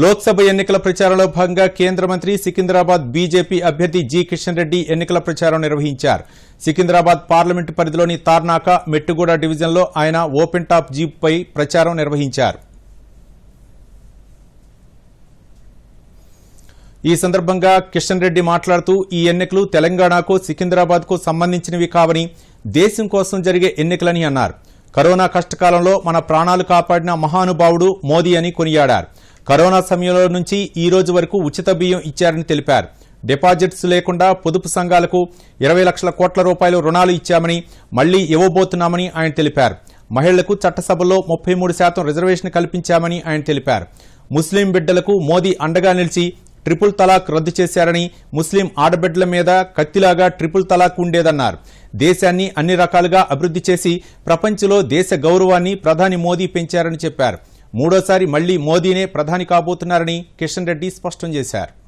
లోక్సభ ఎన్నికల ప్రచారంలో భాగంగా కేంద్ర మంత్రి సికింద్రాబాద్ బీజేపీ అభ్యర్థి జి కిషన్ రెడ్డి ఎన్నికల ప్రచారం నిర్వహించారు. సికింద్రాబాద్ పార్లమెంటు పరిధిలోని తార్నాక మెట్టుగూడ డివిజన్లో ఆయన ఓపెన్ టాప్ జీప్పై ప్రచారం నిర్వహించారు. ఈ సందర్భంగా కిషన్ రెడ్డి మాట్లాడుతూ ఈ ఎన్నికలు తెలంగాణకు సికింద్రాబాద్కు సంబంధించినవి కావని దేశం కోసం జరిగే ఎన్నికలని అన్నారు. కరోనా కష్టకాలంలో మన ప్రాణాలు కాపాడిన మహానుభావుడు మోదీ అని కొనియాడారు. కరోనా సమయంలో నుంచి ఈ రోజు వరకు ఉచిత బియ్యం ఇచ్చారని తెలిపారు. డిపాజిట్స్ లేకుండా పొదుపు సంఘాలకు ఇరవై లక్షల కోట్ల రూపాయలు రుణాలు ఇచ్చామని మళ్ళీ ఇవ్వబోతున్నామని ఆయన తెలిపారు. మహిళలకు చట్టసభలో ముప్పై మూడు శాతం రిజర్వేషన్ కల్పించామని ఆయన తెలిపారు. ముస్లిం బిడ్డలకు మోదీ అండగా నిలిచి ట్రిపుల్ తలాక్ రద్దు చేశారని ముస్లిం ఆడబిడ్డల మీద కత్తిలాగా ట్రిపుల్ తలాక్ ఉండేదన్నారు. దేశాన్ని అన్ని రకాలుగా అభివృద్ధి చేసి ప్రపంచంలో దేశ గౌరవాన్ని ప్రధాని మోదీ పెంచారని చెప్పారు. మూడోసారి మళ్ళీ మోదీనే ప్రధాని కాబోతున్నారని కిషన్ రెడ్డి స్పష్టం చేశారు.